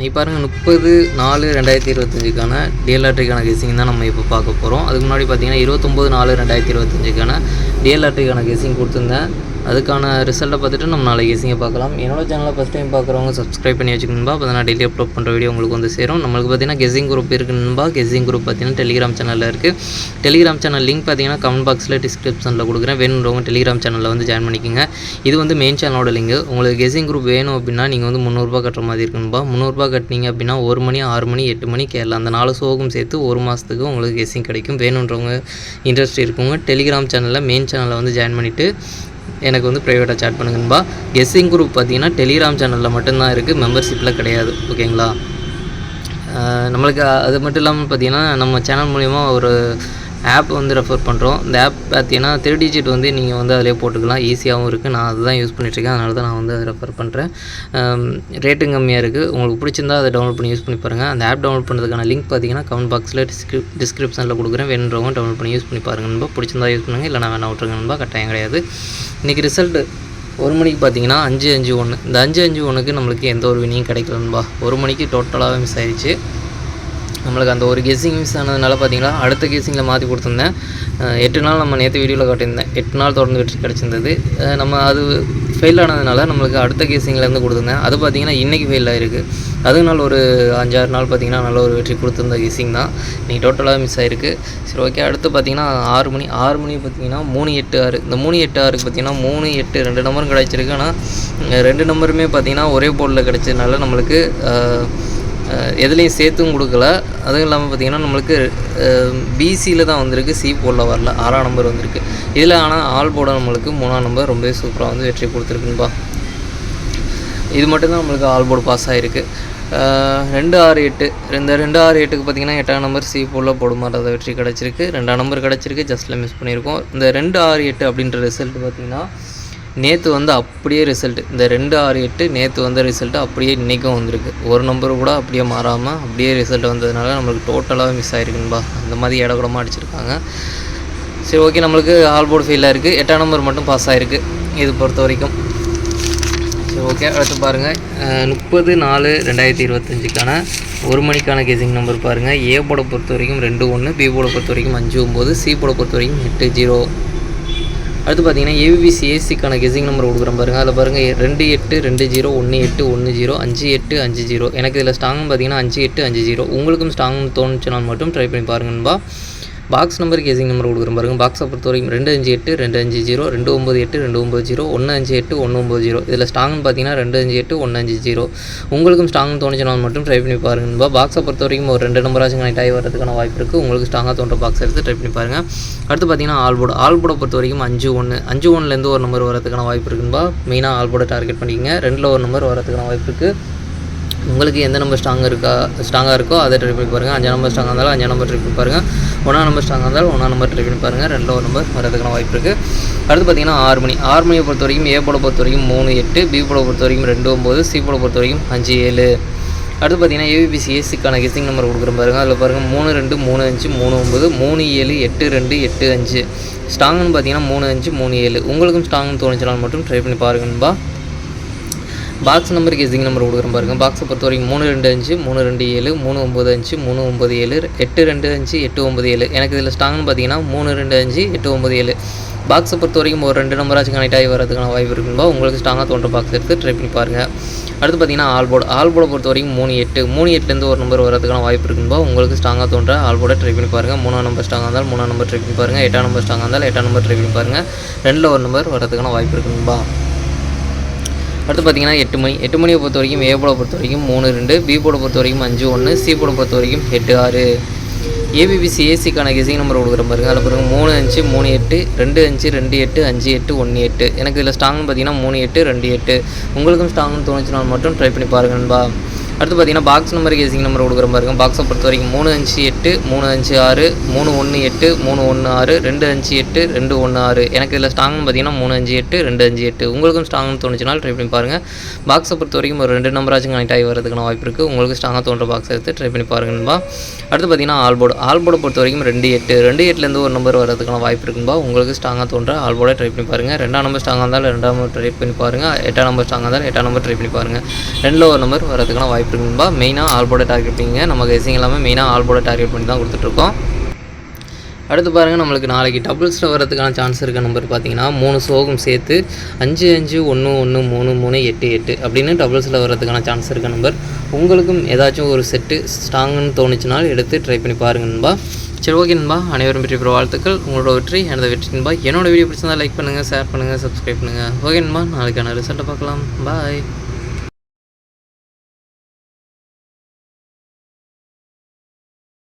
நீ பாருங்கள் முப்பது நாலு ரெண்டாயிரத்தி இருபத்தஞ்சுக்கான டிஎல்ஆர்டிக்கான கெஸிங் தான் நம்ம இப்போ பார்க்க போகிறோம் அதுக்கு முன்னாடி பார்த்தீங்கன்னா இருபத்தொம்போது நாலு ரெண்டாயிரத்தி இருபத்தஞ்சுக்கான டிஎல்ஆர்டிக்கான கெஸிங் கொடுத்துருந்தேன். அதுக்கான ரிசல்ட்டை பார்த்துட்டு நம்ம நாளைக்கு கெஸிங்கை பார்க்கலாம். என்னோட சேனலை ஃபஸ்ட் டைம் பார்க்குறவங்க சப்ஸ்கிரைப் பண்ணி வச்சுக்கணும்பா அப்போ நான் டெய்லி அப்லோட் பண்ணுற வீடியோ உங்களுக்கு வந்து சேரும். நம்மளுக்கு பார்த்தீங்கன்னா கெஸிங் குரூப் இருக்குன்னுபா கெஸிங் குரூப் பார்த்தீங்கன்னா டெலிகிராம் சேனலில் இருக்குது டெலிகிராம் சேனல் லிங்க் பார்த்தீங்கன்னா கமெண்ட் பாக்ஸில் டிஸ்கிரிப்ஷனில் கொடுக்குறேன். வேணுன்றவங்க டெலிகிராம் சேனலில் வந்து ஜாயின் பண்ணிக்கோங்க. இது வந்து மெயின் சேனலோட லிங்க் உங்களுக்கு கெஸிங் குரூப் வேணும் அப்படின்னா நீங்கள் வந்து முந்நூறுரூபா கட்டுற மாதிரி இருக்குன்பா முந்நூறுரூபா கட்டினீங்க அப்படின்னா ஒரு மணி ஆறு மணி எட்டு மணி கேரளா. அந்த நாலு ஷோக்கும் சேர்த்து ஒரு மாதத்துக்கு உங்களுக்கு கெஸிங் கிடைக்கும். வேணுன்றவங்க இன்ட்ரெஸ்ட் இருக்கவங்க டெலிகிராம் சேனலில் மெயின் சேனலில் வந்து ஜாயின் பண்ணிவிட்டு எனக்கு வந்து ப்ரைவேட்டாக சேட் பண்ணுங்கன்பா கெஸ்ஸிங் குரூப் பார்த்தீங்கன்னா டெலிகிராம் சேனலில் மட்டும்தான் இருக்குது மெம்பர்ஷிப்பில் கிடையாது. ஓகேங்களா நம்மளுக்கு அது மட்டும் இல்லாமல் பார்த்தீங்கன்னா நம்ம சேனல் மூலிமா ஒரு ஆப் வந்து ரெஃபர் பண்ணுறோம் இந்த ஆப் பார்த்தீங்கன்னா த்ரீ டிஜிட் வந்து நீங்கள் வந்து அதிலே போட்டுக்கலாம். ஈஸியாகவும் இருக்குது நான் அதுதான் யூஸ் பண்ணிகிட்ருக்கேன் அதனால தான் நான் வந்து அதை ரெஃபர் பண்ணுறேன் ரேட்டும் கம்மியாக இருக்குது உங்களுக்கு பிடிச்சிருந்தா அதை டவுன்லோட் பண்ணி யூஸ் பண்ணி பாருங்கள் அந்த ஆப் டவுன்லோட் பண்ணுறதுக்கான லிங்க் பார்த்தீங்கன்னா கமெண்ட் பாக்ஸில் டிஸ்கிரிப் டிஸ்கிரிப்ஷனில் கொடுக்குறேன். வேணுன்றவங்க டவுன்லோட் பண்ணி யூஸ் பண்ணி பாருங்கள் நண்பா. பிடிச்சிருந்தா யூஸ் பண்ணுங்கள் இல்லை நான் வேணா விட்டுருங்க நண்பா. கட்டாயம் கிடையாது. இன்றைக்கி ரிசல்ட்டு ஒரு மணிக்கு பார்த்தீங்கன்னா அஞ்சு அஞ்சு ஒன்று இந்த அஞ்சு அஞ்சு ஒன்றுக்கு நம்மளுக்கு எந்த ஒரு வினியும் கிடைக்கலன்பா ஒரு மணிக்கு டோட்டலாகவே மிஸ் ஆயிடுச்சு நம்மளுக்கு அந்த ஒரு கெஸ்ஸிங் மிஸ் ஆனதுனால பார்த்தீங்கன்னா அடுத்த கெஸ்ஸிங்கில் மாற்றி கொடுத்துருந்தேன். எட்டு நாள் நம்ம நேற்று வீடியோவில் காட்டியிருந்தேன். எட்டு நாள் தொடர்ந்து வெற்றி கிடச்சிருந்தது. நம்ம அது ஃபெயில் ஆனதுனால நம்மளுக்கு அடுத்த கெஸ்ஸிங்லேருந்து கொடுத்துருந்தேன். அது பார்த்தீங்கன்னா இன்றைக்கி ஃபெயில் ஆகிருக்கு அதுக்கு நாள் ஒரு அஞ்சாறு நாள் பார்த்தீங்கன்னா நல்ல ஒரு வெற்றி கொடுத்துருந்த கெஸ்ஸிங் தான். இன்றைக்கி டோட்டலாக மிஸ் ஆகிருக்கு சரி ஓகே அடுத்து பார்த்தீங்கன்னா ஆறு மணி ஆறு மணி பார்த்தீங்கன்னா மூணு எட்டு ஆறு. இந்த மூணு எட்டு ஆறுக்கு பார்த்தீங்கன்னா மூணு எட்டு ரெண்டு நம்பரும் கிடச்சிருக்கு. ஆனால் ரெண்டு நம்பருமே பார்த்தீங்கன்னா ஒரே போர்டில் கிடச்சதுனால நம்மளுக்கு எதுலேயும் சேர்த்தும் கொடுக்கல. அதுவும் இல்லாமல் பார்த்தீங்கன்னா நம்மளுக்கு பிசியில் தான் வந்திருக்கு. சி போர்டில் வரல. ஆறாம் நம்பர் வந்திருக்கு. இதில் ஆனால் ஆல் போர்டு நம்மளுக்கு மூணாம் நம்பர் ரொம்பவே சூப்பராக வந்து வெற்றி கொடுத்துருக்குன்பா. இது மட்டும்தான் நம்மளுக்கு ஆல் போர்டு பாஸ் ஆகிருக்கு ரெண்டு ஆறு எட்டு. இந்த ரெண்டு ஆறு எட்டுக்கு பார்த்தீங்கன்னா எட்டாம் நம்பர் சி போல போட மாட்டாத வெற்றி கிடச்சிருக்கு. ரெண்டாம் நம்பர் கிடச்சிருக்கு. ஜஸ்ட்டில் மிஸ் பண்ணியிருக்கோம். இந்த ரெண்டு ஆறு எட்டு அப்படின்ற ரிசல்ட் பார்த்தீங்கன்னா நேற்று வந்து அப்படியே ரிசல்ட் இந்த ரெண்டு ஆறு எட்டு நேற்று வந்த ரிசல்ட்டு அப்படியே இன்றைக்கும் வந்திருக்கு. ஒரு நம்பர் கூட அப்படியே மாறாமல் அப்படியே ரிசல்ட் வந்ததுனால நம்மளுக்கு டோட்டலாகவே மிஸ் ஆகிருக்குன்பா அந்த மாதிரி இடகுடமாக அடிச்சிருக்காங்க. சரி ஓகே நம்மளுக்கு ஆல் போர்டு ஃபெயிலாக இருக்குது எட்டாம் நம்பர் மட்டும் பாஸ் ஆகிருக்கு இது பொறுத்த வரைக்கும். சரி ஓகே அடுத்து பாருங்கள் முப்பது நாலு ரெண்டாயிரத்தி இருபத்தஞ்சுக்கான ஒரு மணிக்கான கெசிங் நம்பர் பாருங்கள் ஏ போட பொறுத்த வரைக்கும் ரெண்டு ஒன்று பி போட பொறுத்த வரைக்கும் அஞ்சு ஒம்பது சி போட பொறுத்த வரைக்கும் எட்டு ஜீரோ அடுத்து பார்த்தீங்கன்னா ஏபிசி ஏசிக்கான கெஸிங் நம்பர் கொடுக்குறேன் பாருங்கள் அதில் பாருங்கள் ரெண்டு எட்டு ரெண்டு ஜீரோ ஒன்று எட்டு ஒன்று ஜீரோ அஞ்சு எட்டு அஞ்சு ஜீரோ. எனக்கு இதில் ஸ்ட்ராங்னு பார்த்தீங்கன்னா அஞ்சு எட்டு அஞ்சு ஜீரோ. உங்களுக்கும் ஸ்ட்ராங்னு தோணுச்சுனால் மட்டும் ட்ரை பண்ணி பாருங்கன்பா பாக்ஸ் நம்பர் கேசிங் நம்பர் கொடுக்குற பாருங்க. பாக்ஸை பொறுத்த வரைக்கும் ரெண்டு அஞ்சு எட்டு ரெண்டு அஞ்சு ஜீரோ ரெண்டு ஒம்பது எட்டு ரெண்டு ஒம்பது ஜீரோ ஒன்று அஞ்சு எட்டு ஒன்று ஒம்பது ஜீரோ. இதில் ஸ்ட்ராங்னு பார்த்தீங்கன்னா ரெண்டு அஞ்சு எட்டு ஒன்று அஞ்சு ஜீரோ. உங்களுக்கும் ஸ்ட்ராங்னு தோணுச்சுனால் மட்டும் ட்ரை பண்ணி பாருங்கப்பா பாக்ஸை பொறுத்த வரைக்கும் ஒரு ரெண்டு நம்பராச்சும் கனெக்ட் ஆகி வரதுக்கான வாய்ப்பு இருக்குது உங்களுக்கு ஸ்ட்ராங்காக தோன்ற பாக்ஸ் எடுத்து ட்ரை பண்ணி பாருங்கள் அடுத்து பார்த்தீங்கன்னா ஆல்போர்டு ஆல்போர்டை பொறுத்த வரைக்கும் அஞ்சு ஒன்று அஞ்சு ஒன்றுலேருந்து ஒரு நம்பர் வரதுக்கான வாய்ப்பு இருக்குன்பா மெயினாக ஆல்போர்டை டார்கெட் பண்ணிக்கங்க. ரெண்டில் ஒரு நம்பர் வரதுக்கான வாய்ப்பு இருக்குது உங்களுக்கு எந்த நம்பர் ஸ்ட்ராங் இருக்கா ஸ்ட்ராங்காக இருக்கோ அதை ட்ரை பண்ணி பாருங்கள் அஞ்சாம் நம்பர் ஸ்ட்ராங்காக இருந்தாலும் அஞ்சாம் நம்பர் ட்ரை பண்ணி பாருங்கள் ஒன்றாம் நம்பர் ஸ்ட்ராங்காக இருந்தாலும் ஒன்றாம் நம்பர் ட்ரை பண்ணி பாருங்கள் ரெண்டில் ஒரு நம்பர் வரதுக்கான வாய்ப்பு இருக்குது அடுத்து பார்த்தீங்கன்னா ஆறு மணி. ஆறு மணியை பொறுத்த வரைக்கும் ஏ போட பொறுத்த வரைக்கும் மூணு எட்டு பி போட பொறுத்த வரைக்கும் ரெண்டு ஒம்பது சி போட பொறுத்த வரைக்கும் அஞ்சு ஏழு. அடுத்து பார்த்தீங்கன்னா ஏபிபிசிஎஸ்சிக்கான கெஸ்டிங் நம்பர் கொடுக்குற பாருங்க. அதில் பாருங்கள் மூணு ரெண்டு மூணு அஞ்சு மூணு ஒம்பது மூணு ஏழு எட்டு ரெண்டு எட்டு அஞ்சு. ஸ்ட்ராங்னு பார்த்தீங்கன்னா மூணு அஞ்சு மூணு ஏழு. உங்களுக்கும் ஸ்ட்ராங்னு தோணுச்சுனால் மட்டும் ட்ரை பண்ணி பாருங்கன்பா பாக்ஸ் நம்பர் கேசிங் நம்பர் கொடுக்குறேன் பாருங்க. பாக்ஸை பொறுத்த வரைக்கும் மூணு ரெண்டு அஞ்சு மூணு ரெண்டு ஏழு மூணு ஒம்பது அஞ்சு மூணு ஒம்பது ஏழு எட்டு ரெண்டு அஞ்சு எட்டு ஒம்பது ஏழு. எனக்கு இதில் ஸ்ட்ராங்னு பார்த்தீங்கன்னா மூணு ரெண்டு அஞ்சு எட்டு ஒம்பது ஏழு. பாக்ஸை பொறுத்த வரைக்கும் ஒரு ரெண்டு நம்பராச்சும் கனெக்ட் ஆகி வரதுக்கான வாய்ப்பு இருக்குன்பா உங்களுக்கு ஸ்ட்ராங்காக தோன்ற பாக்ஸ் எடுத்து ட்ரை பண்ணி பாருங்கள் அடுத்து பார்த்தீங்கன்னா ஆல்போர்டு ஆல்போர்டை பொறுத்த வரைக்கும் மூணு எட்டு மூணு எட்டுலேருந்து ஒரு நம்பர் வரதுக்கான வாய்ப்பு இருக்கும்பா உங்களுக்கு ஸ்ட்ராங்காக தோன்ற ஆல்போர்டை ட்ரை பண்ணி பாருங்கள் மூணாம் நம்பர் ஸ்ட்ராங்காக இருந்தால் மூணாம் நம்பர் ட்ரை பண்ணி பாருங்கள் எட்டாம் நம்பர் ஸ்ட்ராங்காக இருந்தால் எட்டாம் நம்பர் ட்ரை பண்ணி பாருங்கள் ரெண்டில் ஒரு நம்பர் வரதுக்கான வாய்ப்பு இருக்குன்பா அடுத்து பார்த்தீங்கன்னா எட்டு மணி. எட்டு மணியை பொறுத்த வரைக்கும் ஏ போட பொறுத்த வரைக்கும் மூணு ரெண்டு. பி போட பொறுத்த வரைக்கும் அஞ்சு ஒன்று சி போட பொறுத்த வரைக்கும் எட்டு ஆறு. ஏபிபிசி ஏசிக்கான கெசிங் நம்பர் கொடுக்குற பாருங்க. அதில் பாருங்கள் மூணு அஞ்சு மூணு எட்டு ரெண்டு அஞ்சு ரெண்டு எட்டு அஞ்சு எட்டு ஒன்று எட்டு. எனக்கு இதில் ஸ்ட்ராங்னு பார்த்தீங்கன்னா மூணு எட்டு ரெண்டு எட்டு. உங்களுக்கும் ஸ்ட்ராங்னு தோணுச்சுனால் மட்டும் ட்ரை பண்ணி பாருங்கள் நண்பா. அடுத்து பார்த்தீங்கன்னா பாக்ஸ் நம்பர் கேசிங் நம்பர் கொடுக்குற பாருங்க பாக்ஸை பொறுத்த வரைக்கும் மூணு அஞ்சு எட்டு மூணு அஞ்சு ஆறு மூணு ஒன்று எட்டு மூணு ஒன்று ஆறு ரெண்டு அஞ்சு எட்டு ரெண்டு ஒன்று ஆறு. எனக்கு இதில் ஸ்ட்ராங்னு பார்த்தீங்கன்னா மூணு அஞ்சு எட்டு ரெண்டு அஞ்சு எட்டு. உங்களுக்கும் ஸ்ட்ராங்னு தோணுச்சுனாலும் ட்ரை பண்ணி பாருங்கள் பாக்ஸை பொறுத்த வரைக்கும் ஒரு ரெண்டு நம்பராச்சும் கனெக்ட் ஆகி வரதுக்கான வாய்ப்பு இருக்குது உங்களுக்கு ஸ்ட்ராங்காக தோன்ற பாக்ஸ் எடுத்து ட்ரை பண்ணி பாருங்கன்பா அடுத்து பார்த்தீங்கன்னா ஆல்போர்டு ஆல்போர்டை பொறுத்த வரைக்கும் ரெண்டு எட்டு. ரெண்டு எட்டுலேருந்து ஒரு நம்பர் வரதுக்கான வாய்ப்பு இருக்குன்பா உங்களுக்கு ஸ்ட்ராங்காக தோன்ற ஆல்போர்டை ட்ரை பண்ணி பாருங்கள் ரெண்டாம் நம்பர் ஸ்ட்ராங்காக இருந்தாலும் ரெண்டாம் நம்பர் ட்ரை பண்ணி பாருங்கள் எட்டாம் நம்பர் ஸ்ட்ராங்காக இருந்தாலும் எட்டாம் நம்பர் ட்ரை பண்ணி பாருங்கள் ரெண்டில் ஒரு நம்பர் வரதுக்கான வாய்ப்பு இருக்குன்பா மெயினாக ஆல்போர்டை டார்கெட் பண்ணிங்க நமக்கு விஷயம் எல்லாமே மெயினாக ஆல்போர்டை டார்கெட் பண்ணி தான் கொடுத்துட்ருக்கோம். அடுத்து பாருங்கள் நம்மளுக்கு நாளைக்கு டபுள்ஸில் வரதுக்கான சான்ஸ் இருக்க நம்பர் பார்த்தீங்கன்னா மூணு சோகம் சேர்த்து அஞ்சு அஞ்சு ஒன்று ஒன்று மூணு மூணு எட்டு எட்டு அப்படின்னு டபுள்ஸில் வரதுக்கான சான்ஸ் இருக்க நம்பர் உங்களுக்கும் ஏதாச்சும் ஒரு செட்டு ஸ்ட்ராங்குன்னு தோணுச்சுனால் எடுத்து ட்ரை பண்ணி பாருங்க நண்பா. சரி ஓகே நண்பா. அனைவரும் வெற்றி பெற வாழ்த்துக்கள். உங்களோட வெற்றி எனது வெற்றி நண்பா. என்னோட வீடியோ பிடிச்சிருந்தா லைக் பண்ணுங்கள் ஷேர் பண்ணுங்கள் சப்ஸ்கிரைப் பண்ணுங்கள் ஓகே நண்பா நாளைக்கான ரிசல்ட்டை பார்க்கலாம். பாய்